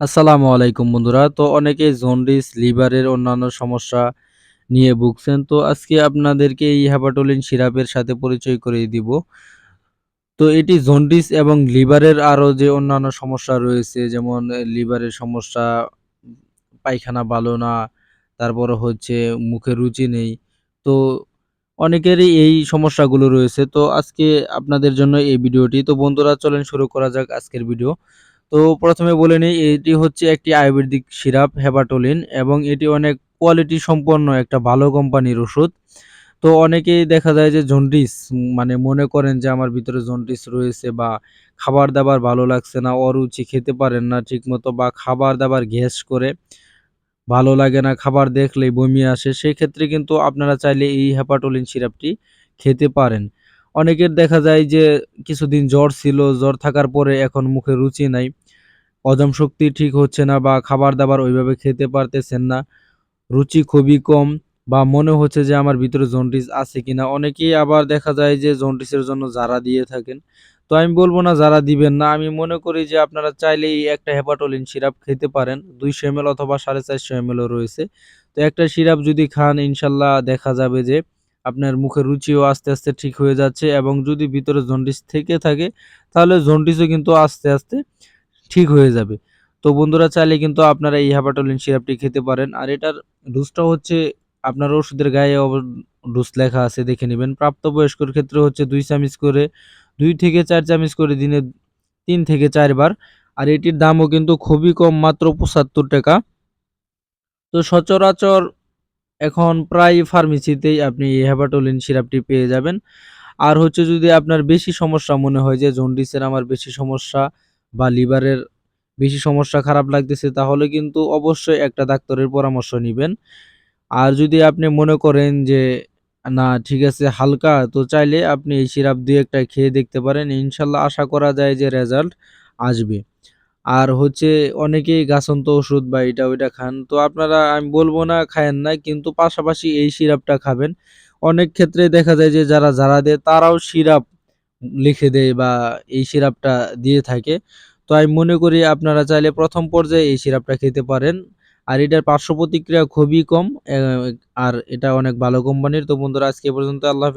আসসালামু আলাইকুম বন্ধুরা। তো অনেকেই জন্ডিস, লিভারের অন্যান্য সমস্যা নিয়ে ভুগছেন। তো আজকে আপনাদেরকে এই হেপাটোলিন সিরাপের সাথে পরিচয় করিয়ে দিব। তো এটি জন্ডিস এবং লিভারের আরও যে অন্যান্য সমস্যা রয়েছে যেমন লিভারের সমস্যা, পায়খানা ভালো না, তারপরে হচ্ছে মুখে রুচি নেই। তো অনেকেরই এই সমস্যাগুলো রয়েছে। তো আজকে আপনাদের জন্য এই ভিডিওটি। তো বন্ধুরা চলেন শুরু করা যাক আজকের ভিডিও। তো প্রথমে বলে নিই এটি হচ্ছে একটি আয়ুর্বেদিক সিরাপ হেপাটোলিন এবং এটি অনেক কোয়ালিটি সম্পন্ন একটা ভালো কোম্পানির ওষুধ। তো অনেকেই দেখা যায় যে জন্ডিস মানে মনে করেন যে আমার ভিতরে জন্ডিস রয়েছে বা খাবার-দাবার ভালো লাগছে না, অরুচি খেতে পারেন না ঠিকমতো বা খাবার-দাবার গ্যাস করে, ভালো লাগে না, খাবার দেখলেই বমি আসে। সেক্ষেত্রে কিন্তু আপনারা চাইলে এই হেপাটোলিন সিরাপটি খেতে পারেন। অনেকের দেখা যায় যে কিছুদিন জ্বর ছিল, জ্বর থাকার পরে এখন মুখে রুচি নাই। হজম শক্তি ঠিক হচ্ছে না বা খাবার-দাবার ওইভাবে খেতে পারতেছেন না। রুচি খুবই কম বা মনে হচ্ছে যে আমার ভিতরে জন্ডিস আছে কিনা। অনেকেই আবার দেখা যায় যে জন্ডিসের জন্য যারা দিয়ে থাকেন। তো আমি বলব না যারা দিবেন না। আমি মনে করি যে আপনারা চাইলেই একটা হেপাটোলিন সিরাপ খেতে পারেন। ২০০ এমএল অথবা 450 এমএল ও রয়েছে। তো একটা সিরাপ যদি খান ইনশাল্লাহ দেখা যাবে যে আপনার মুখের রুচিও আস্তে, আস্তে ঠিক হয়ে যাচ্ছে এবং যদি ভিতরে জন্ডিস থেকে থাকে তাহলে জন্ডিসও কিন্তু আস্তে, আস্তে ঠিক হয়ে যাবে। তো বন্ধুরা, চাইলে কিন্তু আপনারা এই হেপাটোলিন সিরাপটি খেতে পারেন। আর এটার ডোজটা হচ্ছে আপনার ওষুধের গায়ে ডোজ লেখা আছে, দেখে নিবেন। প্রাপ্তবয়স্কর ক্ষেত্রে হচ্ছে ২ চামচ করে ২ থেকে ৪ চামচ করে দিনে ৩ থেকে ৪ বার। আর এটির দামও কিন্তু খুবই কম, মাত্র ৳৭৫ তো সচরাচর এখন প্রায় ফার্মেসিতেই আপনি এই হেপাটোলিন সিরাপটি পেয়ে যাবেন। আর হচ্ছে যদি আপনার বেশি সমস্যা মনে হয় যে জন্ডিসের আমার বেশি সমস্যা বা লিভারের বেশি সমস্যা খারাপ লাগতেছে, তাহলে কিন্তু অবশ্যই একটা ডাক্তারের পরামর্শ নেবেন আর যদি আপনি মনে করেন যে, না, ঠিক আছে, হালকা তো চাইলে আপনি এই সিরাপ ২-১ খেয়ে দেখতে পারেন। ইনশাল্লাহ আশা করা যায় যে রেজাল্ট আসবে। আর হচ্ছে অনেকেই গাছন্ত ওষুধ বা এটা ওইটা খান। তো আপনারা, আমি বলব না খায়েন না কিন্তু পাশাপাশি এই সিরাপটা খাবেন। অনেক ক্ষেত্রে দেখা যায় যে যারা যারা দেয়, তারাও সিরাপ লিখে দেয় বা এই সিরাপটা দিয়ে থাকে। তো আমি মনে করি আপনারা চাইলে প্রথম পর্যায়ে এই সিরাপটা খেতে পারেন। আর এটার পার্শ্ব প্রতিক্রিয়া খুবই কম। আর এটা অনেক ভালো কোম্পানির। তো বন্ধুরা, আজকে পর্যন্ত আল্লাহ।